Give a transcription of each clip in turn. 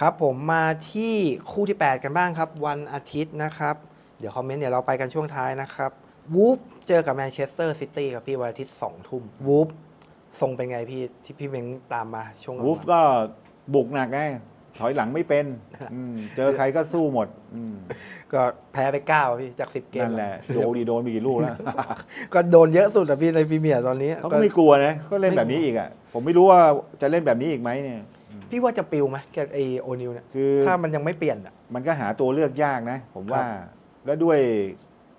ครับผมมาที่คู่ที่ 8 กันบ้างครับ วันอาทิตย์นะครับ เดี๋ยวคอมเมนต์เดี๋ยวเราไปกันช่วงท้ายนะครับวูฟเจอกับแมนเชสเตอร์ซิตี้ครับพี่วันอาทิตย์สองทุ่มวูฟทรงเป็นไงพี่ที่พี่เม้งตามมาช่วงหลังๆวูฟก็บุกหนักไงถอยหลังไม่เป็นอืมเจอใครก็สู้หมดอืมก็แพ้ไปเก้าพี่จาก10เกมนั่นแหละโดนดีโดนไปกี่ลูกแล้ว ก็โดนเยอะสุดอะพี่ในพรีเมียร์ตอนนี้เขาก็ไม่กลัวนะก็เล่นแบบนี้อีกอะผมไม่รู้ว่าจะเล่นแบบนี้อีกไหมเนี่ย พี่ว่าจะปิวไหมแกไอโอนิวเนี่ยคือถ้ามันยังไม่เปลี่ยนอะมันก็หาตัวเลือกยากนะ ผมว่าครับแล้วด้วย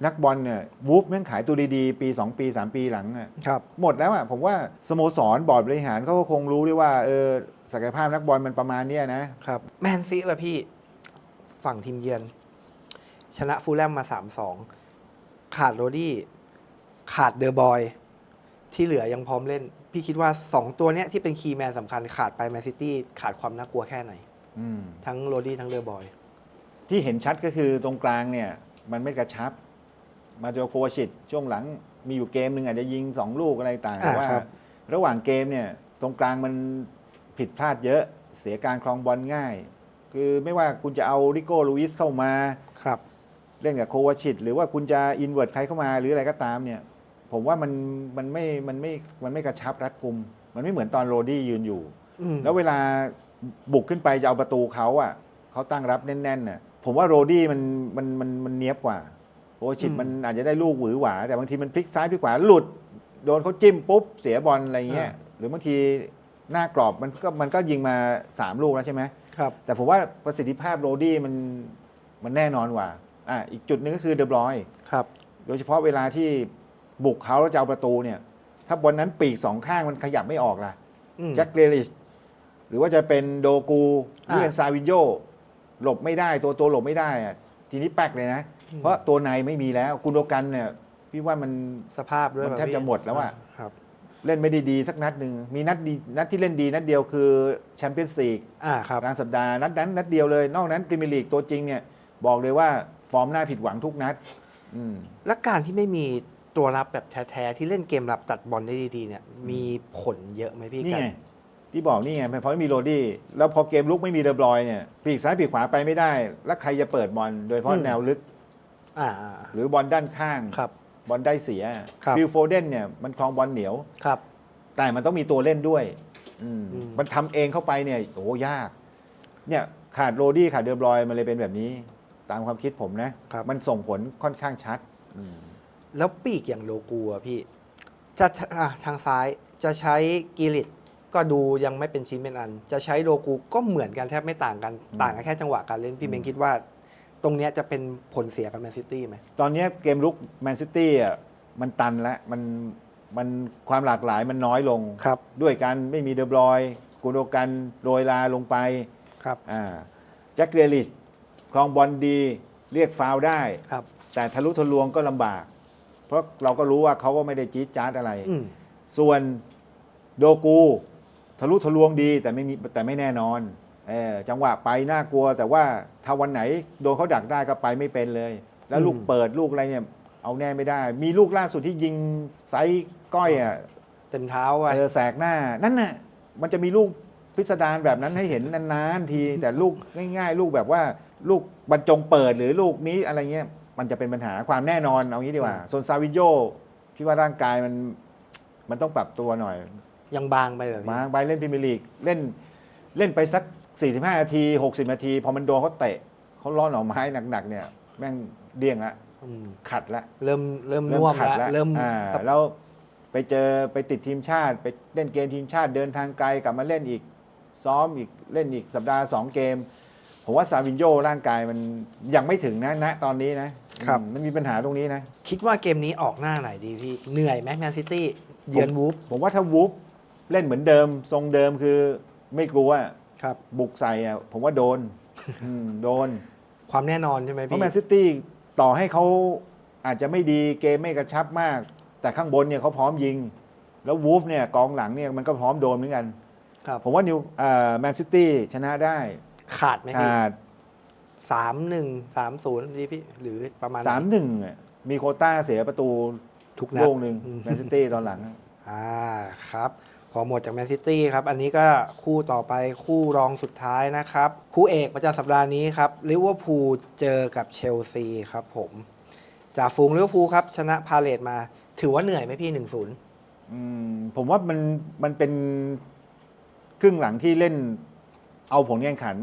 นักบอลเนี่ยวูฟแม่งขายตัวดีๆ ปี 2 ปี 3 ปีหลังอะครับหมดแล้วอะผมว่าสโมสรบอร์ดบริหารเขาก็คงรู้ด้วยว่าเออศักยภาพนักบอลมันประมาณเนี้ยนะครับแมนซีละพี่ฝั่งทีมเยือน ชนะฟูลแลมมา 3-2 ขาดโรดี้ขาดเดอะบอย ที่เหลือยังพร้อมเล่น พี่คิดว่า 2 ตัวเนี้ยที่เป็นคีย์แมนสำคัญขาดไปแมนซิตี้ขาดความน่ากลัวแค่ไหน อืมทั้งโรดี้ทั้งเดอะบอย ที่เห็นชัดก็คือตรงกลางเนี่ย มันไม่กระชับ มาโจโควาชิตช่วงหลังมีอยู่เกมหนึ่งอาจจะยิง 2 ลูกอะไรต่างอ่าแต่ว่า ครับ ระหว่างเกมเนี่ยตรงกลางมันผิดพลาดเยอะเสียการครองบอลง่าย คือไม่ว่าคุณจะเอาริโก้ลูอิสเข้ามา ครับ เล่นกับโควาชิต หรือว่าคุณจะอินเว r ร์ใครเข้ามาหรืออะไรก็ตามเนี่ย ผมว่ามันมันไม่มันไม่มันไม่กระชับรัดกุม มันไม่เหมือนตอนโรดี้ยืนอยู่ อืมแล้วเวลาบุกขึ้นไปจะเอาประตูเขาอะเขาตั้งรับแน่นๆน่ะผมว่าโรดี้มันมันมันมันเนี้ยบกว่าโอชิตมันอาจจะได้ลูกหวือหวา แต่บางทีมันพลิกซ้ายพลิกขวาหลุด โดนเขาจิ้มปุ๊บเสียบอลอะไรเงี้ยหรือบางทีหน้ากรอบมันก็มันก็ยิงมา3ลูกแล้วใช่ไหม ครับ แต่ผมว่าประสิทธิภาพโรดี้มันมันแน่นอนกว่า อะอีกจุดหนึ่งก็คือเดบรอยครับ โดยเฉพาะเวลาที่ บุกเขาแล้วจะเอาประตูเนี่ย ถ้าบอลนั้นปีกสองข้างมันขยับไม่ออกล่ะอืม แจ็คเกรลิชหรือว่าจะเป็นโดกูหรือเป็นอ่าซาวินโยหลบไม่ได้ตัวตัวหลบไม่ได้อะทีนี้แป๊กเลยนะ อืม เพราะตัวในไม่มีแล้วกุนโดกันเนี่ยพี่ว่ามัน สภาพด้วยมันป่แทบพี่จะหมดแล้วอะ ครับ เล่นไม่ได้ดีสักนัดหนึ่งมีนัดดีนัดที่เล่นดีนัดเดียวคือแชมเปี้ยนส์ลีก อ่าครับ กลางสัปดาห์นัดนั้นนัดเดียวเลย นอกนั้นพรีเมียร์ลีกตัวจริงเนี่ย บอกเลยว่าฟอร์มน่าผิดหวังทุกนัด อืม และการที่ไม่มี ตัวรับแบบแท้ๆที่เล่นเกมรับตัดบอลได้ดีๆเนี่ยมีผลเยอะไหมพี่นี่กัไงที่บอกนี่ไงเพราะไม่มีโรดี้แล้วพอเกมลุกไม่มีเดอบรอยเนี่ยปีกซ้ายปีกขวาไปไม่ได้ แล้วใครจะเปิดบอลโดยเฉพาะแนวลึก อ่าหรือบอลด้านข้างครับ บอลได้เสียครับ ฟิลโฟเดนเนี่ยมันคลองบอลเหนียว ครับ แต่มันต้องมีตัวเล่นด้วยอืมอืม มันทำเองเข้าไปเนี่ยโอ้โหยาก เนี่ยขาดโรดี้ขาดเดอบรอยมันเลยเป็นแบบนี้ ตามความคิดผมนะครับ มันส่งผลค่อนข้างชัดอืม แล้วปีกอย่างโลกูอะพี่ จะอะทางซ้ายจะใช้กิริตก็ดูยังไม่เป็นชิ้นเป็นอัน จะใช้โลกูก็เหมือนกันแทบไม่ต่างกัน ต่างกันแค่จังหวะการเล่นพี่เมงคิดว่า ตรงเนี้ยจะเป็นผลเสียกับแมนซิตี้ไหม ตอนเนี้ยเกมลุกแมนซิตี้อะมันตันแล้วมันมันความหลากหลายมันน้อยลง ครับ ด้วยการไม่มีเดอบรอยกูโดกันโรยลาลงไปครับ อ่าแจ็คเกรลิชคลองบอลดี เรียกฟาวล์ได้ ครับ แต่ทะลุทะลวงก็ลำบาก เพราะเราก็รู้ว่าเขาก็ไม่ได้จี๊ดจ๊าดอะไร อืมส่วนโดกู ทะลุทะลวงดีแต่ไม่มีแต่ไม่แน่นอนเออจังหวะไปน่ากลัว แต่ว่าถ้าวันไหนโดนเขาดักได้ก็ไปไม่เป็นเลย แล้วลูกอืมเปิดลูกอะไรเนี่ย เอาแน่ไม่ได้ มีลูกล่าสุดที่ยิงไซส์ก้อยอะเต็มเท้าไปเออแสกหน้า นั่นน่ะมันจะมีลูกพิสดารแบบนั้นให้เห็นนานๆทีแต่ลูกง่าย ๆ ลูกแบบว่าลูกบรรจงเปิดหรือลูกนี้อะไรเงี้ย มันจะเป็นปัญหาความแน่นอนเอางี้ดีกว่าส่วนซาวินโยพี่ว่าร่างกายมันมันต้องปรับตัวหน่อย ยังบางไปเหรอพี่มาไปเล่นพรีเมียร์ลีกเล่นเล่นไปสัก 45 นาที 60 นาที พอมันโดนเขาเตะเขาล่อหน่อไม้หนักๆเนี่ยแม่งเดี้ยงละอืมขัดละเริ่มเริ่มเริ่มน่วมขัดแล้วละเริ่มอ่าสับแล้วไปเจอไปติดทีมชาติ ไปเล่นเกมทีมชาติเดินทางไกลกลับมาเล่นอีกซ้อมอีกเล่นอีกสัปดาห์สองเกม ผมว่าซาวินโยร่างกายมันยังไม่ถึงนะณตอนนี้นะครับอืมมันมีปัญหาตรงนี้นะ คิดว่าเกมนี้ออกหน้าไหนดีพี่ เหนื่อยไหมแมนซิตี้เยือนวูฟผมว่าถ้าวูฟเล่นเหมือนเดิม ทรงเดิมคือไม่กลัวครับบุกใส่อะผมว่าโดนอืมโดน ความแน่นอนใช่ไหมเพพี่ราะแมนซิตี้ต่อให้เขาอาจจะไม่ดีเกมไม่กระชับมาก แต่ข้างบนเนี่ยเขาพร้อมยิง แล้ววูฟเนี่ยกองหลังเนี่ยมันก็พร้อมโดนเหมือนกันครับผมว่านิวแมนซิตี้ชนะได้ ขาดไหมพี่ขาดสามหนึ่งสามศูนย์ดีพี่หรือประมาณสามหนึ่งมีโควต้าเสียประตูทุกนัดลูกหนึ่งอืมแมนซิตี้ตอนหลัง อ่าครับอหมดจากแมนซิตี้ครับ อันนี้ก็คู่ต่อไปคู่รองสุดท้ายนะครับ คู่เอกประจำสัปดาห์นี้ครับลิเวอร์พูลเจอกับเชลซีครับผมจากฝูงลิเวอร์พูลครับ ชนะพาเลตมา ถือว่าเหนื่อยไหมพี่หนึ่งศูนย์อืมผมว่ามันมันเป็นครึ่งหลังที่เล่น เอาผลแข่งขัน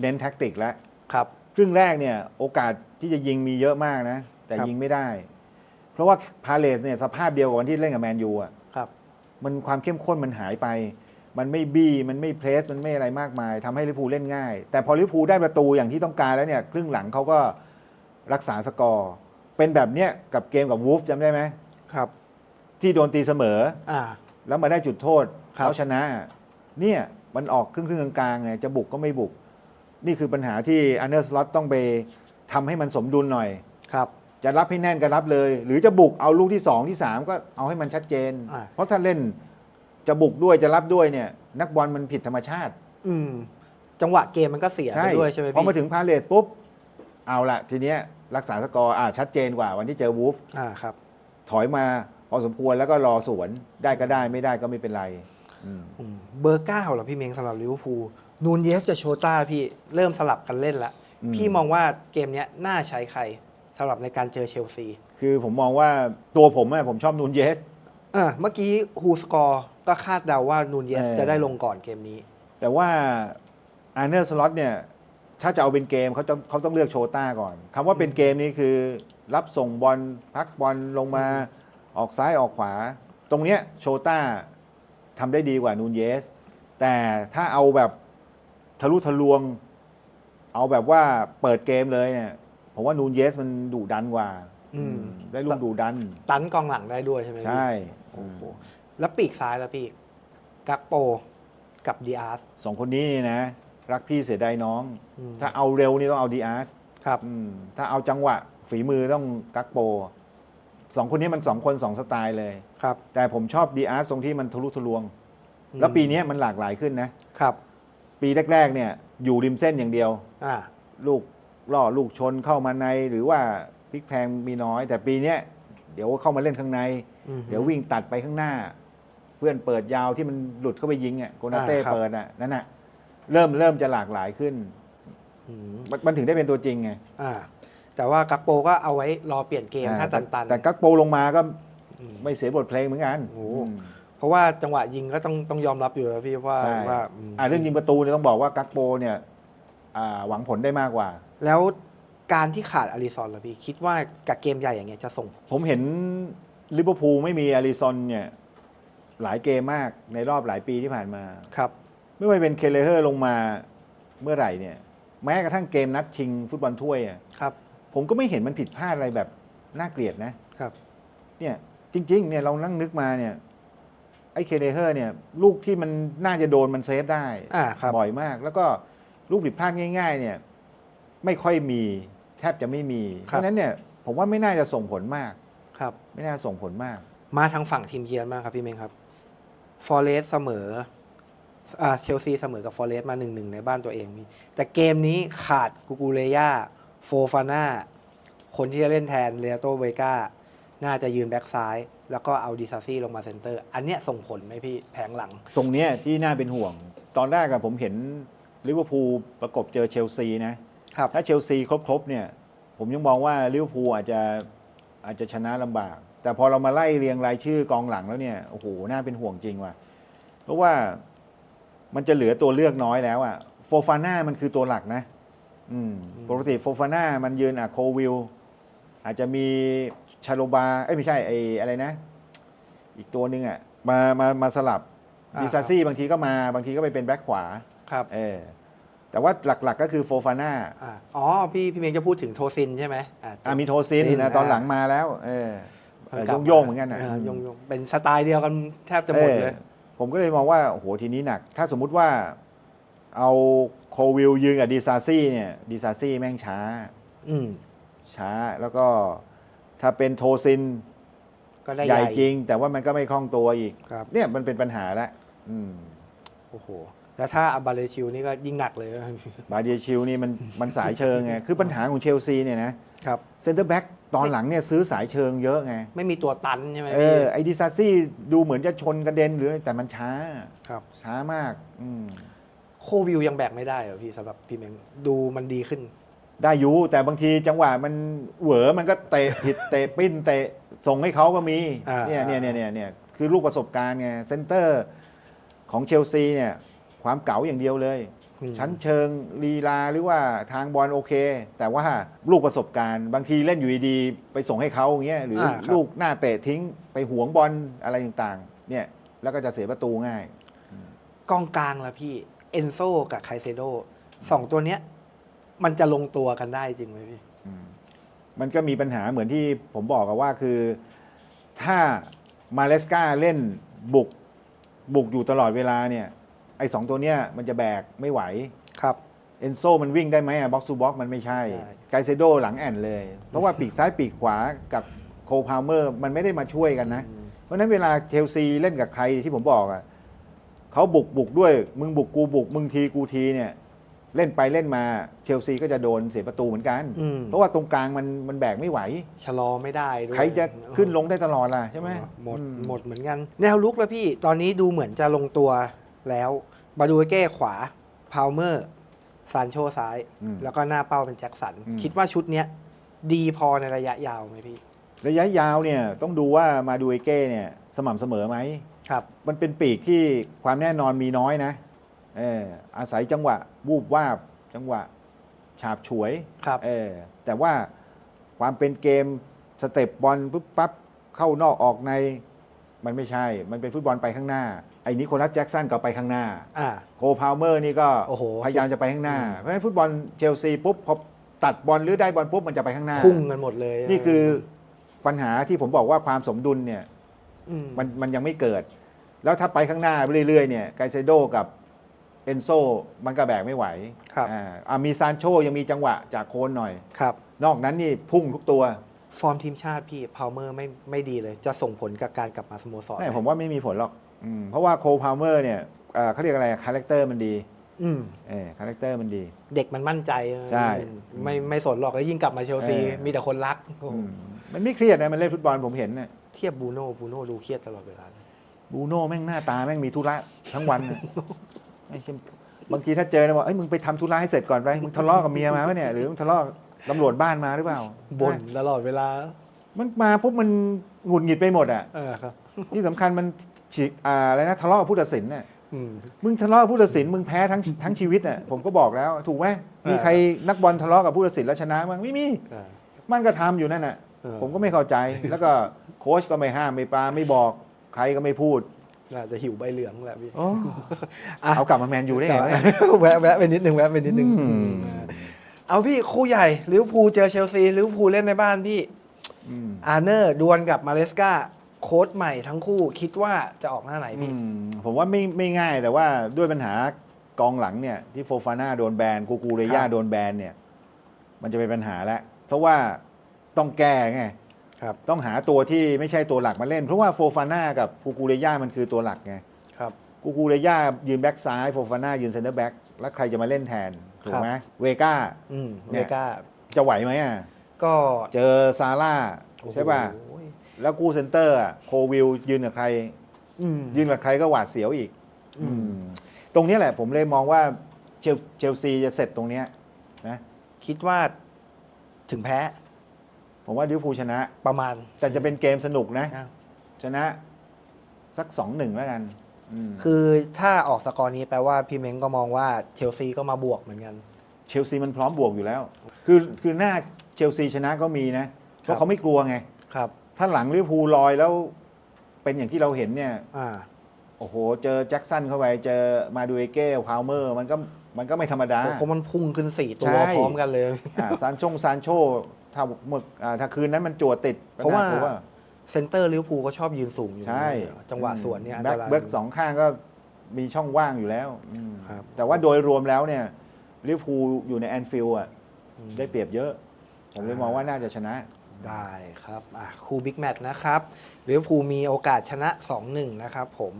เน้นแท็กติกแล้วครับครึ่งแรกเนี่ยโอกาสที่จะยิงมีเยอะมากนะ แต่ครับยิงไม่ได้ เพราะว่าพาเลสเนี่ยสภาพเดียวกับวันที่เล่นกับแมนยูอะครับมันความเข้มข้นมันหายไป มันไม่บี้มันไม่เพรสมันไม่อะไรมากมายทำให้ลิเวอร์พูลเล่นง่าย แต่พอลิเวอร์พูลได้ประตูอย่างที่ต้องการแล้วเนี่ยครึ่งหลังเขาก็รักษาสกอร์ เป็นแบบเนี้ยกับเกมกับวูฟจำได้ไหมครับ ที่โดนตีเสมออ่าแล้วมาได้จุดโทษครับแล้วชนะ เนี่ย มันออกครึ่งครึ่งๆกลางๆไงจะบุกก็ไม่บุก นี่คือปัญหาที่อันเดอร์สล็อตต้องไปทำให้มันสมดุลหน่อยครับจะรับให้แน่นก็รับเลย หรือจะบุกเอาลูกที่สองที่สามก็เอาให้มันชัดเจนอ่าเพราะถ้าเล่นจะบุกด้วยจะรับด้วยเนี่ย นักบอลมันผิดธรรมชาติ อืมจังหวะเกมมันก็เสียไปด้วยใช่ไหมพอพี่มาถึงพาเลทปุ๊บ เอาละทีเนี้ยรักษาสกอร์อ่าชัดเจนกว่าวันที่เจอวูฟอ่าครับ ถอยมาพอสมควรแล้วก็รอสวนได้ก็ได้ไม่ได้ก็ไม่เป็นไรอืมอืม เบอร์เก้าเหรอพี่เมงสำหรับลิเวอร์พูลนูนเยสกับโชต้าพี่เริ่มสลับกันเล่นละอืมพี่มองว่าเกมเนี้ยน่าใช้ใครสำหรับในการเจอเชลซี คือผมมองว่าตัวผมอะผมชอบนูนเยสอ่าเมื่อกี้ฮูสกอร์ก็คาดเดาว่านูนเยสเออจะได้ลงก่อนเกมนี้ แต่ว่าอาร์เนอร์สล็อตเนี่ยถ้าจะเอาเป็นเกมเขาต้องเขาต้องเลือกโชต้าก่อนคำว่าเป็นเกมนี้คือ รับส่งบอลพักบอลลงมาออกซ้ายออกขวา ตรงเนี้ยโชต้า ทำได้ดีกว่านูนเยส แต่ถ้าเอาแบบทะลุทะลวง เอาแบบว่าเปิดเกมเลยเนี่ยผมว่านูนเยสมันดุดันกว่าอืม ได้ลูกดุดัน ตันกองหลังได้ด้วยใช่ไหมพี่ใช่โอ้โหแล้วปีกซ้ายแล้วพี่กักโปกับดีอาร์สสองคนนี้นี่นะ รักพี่เสียดายน้อง อืมถ้าเอาเร็วนี่ต้องเอาดีอาร์สครับ อืมถ้าเอาจังหวะฝีมือต้องกักโป สองคนนี้มันสองคนสองสไตล์เลย ครับ แต่ผมชอบดีอาร์ตรงที่มันทะลุทะลวงอืมแล้วปีนี้มันหลากหลายขึ้นนะ ครับ ปีแรก ๆ เนี่ยอยู่ริมเส้นอย่างเดียวอ่าลูกล่อลูกชนเข้ามาในหรือว่าพลิกแพงมีน้อย แต่ปีเนี้ยเดี๋ยวเข้ามาเล่นข้างในอืมเดี๋ยววิ่งตัดไปข้างหน้า เพื่อนเปิดยาวที่มันหลุดเข้าไปยิงอะโกนาเต้อ่าครับเปิดอะนั่นน่ะเริ่มเริ่มจะหลากหลายขึ้นอืมมันมันถึงได้เป็นตัวจริงไงอ่า แต่ว่ากักโปก็เอาไว้รอเปลี่ยนเกมถ้าแต่ตันๆแต่กักโปลงมาก็อืมไม่เสียบทเพลงเหมือนกันโอ้อืมเพราะว่าจังหวะยิงก็ต้องต้องยอมรับอยู่แล้วพี่ว่าใช่ว่ามอ่าเรื่องยิงประตูเนี่ยต้องบอกว่ากักโปเนี่ยอ่าหวังผลได้มากกว่า แล้วการที่ขาดอาริซอนล่ะพี่ คิดว่ากับเกมใหญ่อย่างเงี้ยจะส่ง ผมเห็นลิเวอร์พูลไม่มีอาริซอนเนี่ยหลายเกมมากในรอบหลายปีที่ผ่านมาครับไม่ว่าเป็นเคเลเฮอร์ลงมาเมื่อไหร่เนี่ย แม้กระทั่งเกมนัดชิงฟุตบอลถ้วยอะครับ ผมก็ไม่เห็นมันผิดพลาดอะไรแบบน่าเกลียดนะครับ เนี่ยจริง ๆ เนี่ยเรานั่งนึกมาเนี่ยไอ้เคเลเฮอร์เนี่ยลูกที่มันน่าจะโดนมันเซฟได้อ่าครับ บ่อยมาก แล้วก็ลูกผิดพลาดง่าย ๆ เนี่ย ไม่ค่อยมีแทบจะไม่มี เพครับ ราะฉะนั้นเนี่ยผมว่าไม่น่าจะส่งผลมาก ครับ ไม่น่าส่งผลมาก มาทางฝั่งทีมเยือนมางครับพี่เมงครับฟอเรสเสมออ่าเชลซีเสมอกับฟอเรสมาหนึ่งหนึ่งในบ้านตัวเองมีแต่เกมนี้ขาดกูกูเลย่า โฟฟาน่าคนที่จะเล่นแทนเรโตเวกาน่าจะยืนแบ็กซ้าย แล้วก็เอาดิซาซี่ลงมาเซนเตอร์ อันเนี้ยส่งผลไหมพี่แผงหลัง ตรงเนี้ยที่น่าเป็นห่วง ตอนแรกอะผมเห็นลิเวอร์พูลประกบเจอเชลซีนะ ครับ ถ้าเชลซีครบๆเนี่ย ผมยังมองว่าลิเวอร์พูลอาจจะอาจจะชนะลำบาก แต่พอเรามาไล่เรียงรายชื่อกองหลังแล้วเนี่ยโอ้โหน่าเป็นห่วงจริงว่ะเพราะว่ามันจะเหลือตัวเลือกน้อยแล้วอะโฟฟาน่ามันคือตัวหลักนะ อืมอืมปกติโฟฟาน่ามันยืนอะโควิลอาจจะมีชาโลบาเอ้ยไม่ใช่ไออะไรนะ อีกตัวหนึ่งอะมามามาสลับอ่าดิซาซี่บางทีก็มาบางทีก็ไปเป็นแบ็คขวาครับ เออแต่ว่าหลักๆก็คือโฟฟาน่าอ่าอ๋อ พี่พี่เมงจะพูดถึงโทซินใช่ไหมอ่า อามีโทซินซินนะตอนอ่าหลังมาแล้วเออเออพิ่กลับโยงๆเหมือนกันนะ โยงโยงๆเป็นสไตล์เดียวกันแทบจะหมดเลย ออผมก็เลยมองว่าโอ้โหทีนี้หนัก ถ้าสมมุติว่าเอา โควิลยืนกับดีซาซี่เนี่ยดีซาซี่แม่งช้า อืมช้าแล้วก็ถ้าเป็นโทซินก็ได้ใหญ่จริง แต่ว่ามันก็ไม่คล่องตัวอีก ครับ เนี่ยมันเป็นปัญหาแล้วอืมโอ้โห แล้วถ้าอับบาเลชิลนี่ก็ยิ่งหนักเลย บาเดียชิลนี่มันมันสายเชิงไง คือปัญหาของเชลซีเนี่ยนะครับ เซนเตอร์แบ็กตอนหลังเนี่ยซื้อสายเชิงเยอะไง ไม่มีตัวตันใช่ไหมเอพี่อไอดิซาซี่ดูเหมือนจะชนกระเด็นหรืออะไรแต่มันช้า ครับ ช้ามาก อืม โควิวยังแบกไม่ได้เหรอพี่สำหรับพี่เมงดูมันดีขึ้น ได้อยูแต่บางทีจังหวะมันเหวอมันก็เตะผิด เตะปิ้นเตะส่งให้เขาก็มีอ่าเนี่ยเนี่ยเนี่ยเนี่ยเนี่ยคือลูกประสบการณ์ไงเซนเตอร์ของเชลซีเนี่ยความเก๋าอย่างเดียวเลย อืม ชั้นเชิงลีลาหรือว่าทางบอลโอเค แต่ว่าลูกประสบการณ์ บางทีเล่นอยู่ดีๆไปส่งให้เขาอย่างเงี้ยหรืออาครับ ลูกหน้าเตะทิ้งไปหวงบอลอะไรต่างๆเนี่ยแล้วก็จะเสียประตูง่าย กองกลางละพี่ เอนโซกับไคเซโดสองตัวเนี้ย มันจะลงตัวกันได้จริงไหมพี่ อืมมันก็มีปัญหาเหมือนที่ผมบอกกันว่าคือ ถ้ามาเลสกาเล่นบุกบุกอยู่ตลอดเวลาเนี่ย ไอ้สองตัวเนี้ยมันจะแบกไม่ไหว ครับ เอนโซมันวิ่งได้ไหมอะบ็อกซ์ o บ็อกมันไม่ใช่ใช่ ไกเซโดหลังแอนเลย เพราะว่าปีกซ้ายปีกขวากับโคพาวเมอร์มันไม่ได้มาช่วยกันนะอืมเพราะฉะนั้นเวลาเชลซีเล่นกับใครที่ผมบอกอะ เขาบุกบุกด้วย มึงบุกกูบุก มึงทีกูทีเนี่ย เล่นไปเล่นมาเชลซีก็จะโดนเสียประตูเหมือนกัน อืม เพราะว่าตรงกลางมันมันแบกไม่ไหว ชะลอไม่ได้ด้วย ใครจะขึ้นลงได้ตลอดล่ะใช่ไหมหมดอืหมดเหมือนกัน แนวลุกแล้วพี่ตอนนี้ดูเหมือนจะลงตัวแล้วบาดูเก้ขวาพาวเมอร์ซานโชซ้าย อืม แล้วก็หน้าเป้าเป็นแจ็คสัน อืม คิดว่าชุดเนี้ยดีพอในระยะยาวไหมพี่ ระยะยาวเนี่ยต้องดูว่ามาดูเอเก้เนี่ยสม่ำเสมอไหม ครับ มันเป็นปีกที่ความแน่นอนมีน้อยนะเอออาศัยจังหวะวูบวาบจังหวะฉาบฉวยครับเออแต่ว่าความเป็นเกมสเต็ปบอลปุ๊บปั๊บเข้านอกออกในมันไม่ใช่ มันเป็นฟุตบอลไปข้างหน้า ไอ้นิโคลัสแจ็กสันก็ไปข้างหน้าอ่าโคพาวเมอร์นี่ก็โอ้โหพยายามจะไปข้างหน้าอืมเพราะฉะนั้นฟุตบอลเชลซีปุ๊บพอตัดบอลหรือได้บอลปุ๊บมันจะไปข้างหน้า พุ่งกันหมดเลย นี่คือปัญหาที่ผมบอกว่าความสมดุลเนี่ย มมันมันยังไม่เกิด แล้วถ้าไปข้างหน้าเรื่อยๆเนี่ยไกเซโดกับเอนโซมันก็แบกไม่ไหวครับอ่าอ่ามีซานโชยังมีจังหวะจากโคนหน่อยครับ นอกนั้นนี่พุ่งทุกตัวฟอร์มทีมชาติพี่พาวเมอร์ไม่ไม่ดีเลย จะส่งผลกับการกลับมาสโมสรแต่ไหผมว่าไม่มีผลหรอกอืมเพราะว่าโคพาวเมอร์เนี่ยเอ่อเขาเรียกอะไรคาแรคเตอร์มันดีอืมเออคาแรคเตอร์มันดี เด็กมันมั่นใจใช่ไม่ไม่สนหรอกแล้วยิ่งกลับมาเชลซีเออมีแต่คนรักโอ้โหอืมมันไม่เครียดนะมันเล่นฟุตบอลผมเห็นเนี่ย เทียบบูโน่บูโน่ดูเครียดตลอดเวลาบูโน่แม่งหน้าตาแม่งมีธุระทั้งวันน่ะไม่ใช่บางทีถ้าเจอนะบอกเอ้ยมึงไปทำธุระให้เสร็จก่อนไปมึงทะเลาะกับเมียมาปะเนี่ยหรือมึงทะเลาะกับตำรวจบ้านมาหรือเปล่าบ่นตลอดเวลา มันมาปุ๊บมันหงุดหงิดไปหมดอะ เออครับ ที่สำคัญมันฉีกอ่าอะไรนะทะเลาะกับผู้ตัดสินน่ะอืม มึงทะเลาะกับผู้ตัดสินมึงแพ้ทั้งทั้งชีวิตน่ะผมก็บอกแล้วถูกไหมมีเออใครนักบอลทะเลาะกับผู้ตัดสินแล้วชนะมั้งไม่มีเออมันก็ทำอยู่นั่นน่ะ เออ ผมก็ไม่เข้าใจแล้วก็โค้ชก็ไม่ห้ามไม่ปรามไม่บอกใครก็ไม่พูดน่าจะหิวใบเหลืองแหละพี่ โอ้อะ เอากลับมาแมนยูได้ไงวะเนี่ย แวะแวะไปนิดนึงแวะไปนิดนึงอืม เอาพี่คู่ใหญ่ลิเวอร์พูลเจอเชลซีลิเวอร์พูลเล่นในบ้านพี่ อืมอาร์เนอร์ดวลกับมาเลสกาโค้ชใหม่ทั้งคู่คิดว่าจะออกหน้าไหนอืพี่ มผมว่าไม่ไม่ง่ายแต่ว่าด้วยปัญหากองหลังเนี่ย ที่โฟฟาน่าโดนแบนกูกูเรย่าครับ โดนแบนเนี่ย มันจะเป็นปัญหาแล้วเพราะว่าต้องแก้ไง ครับต้องหาตัวที่ไม่ใช่ตัวหลักมาเล่น เพราะว่าโฟฟาน่ากับกูกูเรย่ามันคือตัวหลักไงครับกูกูเรย่ายืนแบ็กซ้ายโฟฟาน่ายืนเซนเตอร์แบ็กแล้วใครจะมาเล่นแทนถูกไหมเวก้าอืมเนี่เวยก้าจะไหวไหมอะก็เจอซาร่าใช่ป่ะโอ้โหแล้วกูเซนเตอร์อะโควิลยืนกับใครอืมยืนกับใครก็หวาดเสียวอีกอืมตรงเนี้ยแหละผมเลยมองว่าเชลเชลซีจะเสร็จตรงเนี้ยนะคิดว่าถึงแพ้ ผมว่าลิเวอร์พูลชนะ ประมาณ แต่จะเป็นเกมสนุกนะ นะชนะ สักสองหนึ่งแล้วกันมคือถ้าออกสกอร์นี้แปลว่าพี่เม้งก็มองว่าเชลซีก็มาบวกเหมือนกัน เชลซีมันพร้อมบวกอยู่แล้ว คือคือหน้าเชลซีชนะก็มีนะ เพครัราะบ เขาไม่กลัวไง ครับ ถ้าหลังลิเวอร์พูลลอยแล้ว เป็นอย่างที่เราเห็นเนี่ย อ่า โอ้โห เจอแจ็คสันเข้าไป เจอมาดูเอเก้พาวเมอร์มันก็มันก็ไม่ธรรมดา เพราะมันพุ่งขึ้นสี่ตัวใช่ พร้อมกันเลย อ่าซานชงซานโชถ้าหมดอ่าถ้าคืนนั้นมันจวดติดก็เพราะว่าน่กลั เซนเตอร์ลิเวอร์พูลก็ชอบยืนสูงอยู่ใช่จังหวะสวนเนี่ยอันแบ็ตคราย เบิร์กสองข้างก็มีช่องว่างอยู่แล้วอืมครับ แต่ว่าโดยรวมแล้วเนี่ยลิเวอร์พูลอยู่ในแอนฟิลด์อะอืม ได้เปรียบเยอะ ผมเลยมองว่าน่าจะชนะ ได้ครับอะคู่บิ๊กแมตช์นะครับลิเวอร์พูลมีโอกาสชนะ 2-1 นะครับผม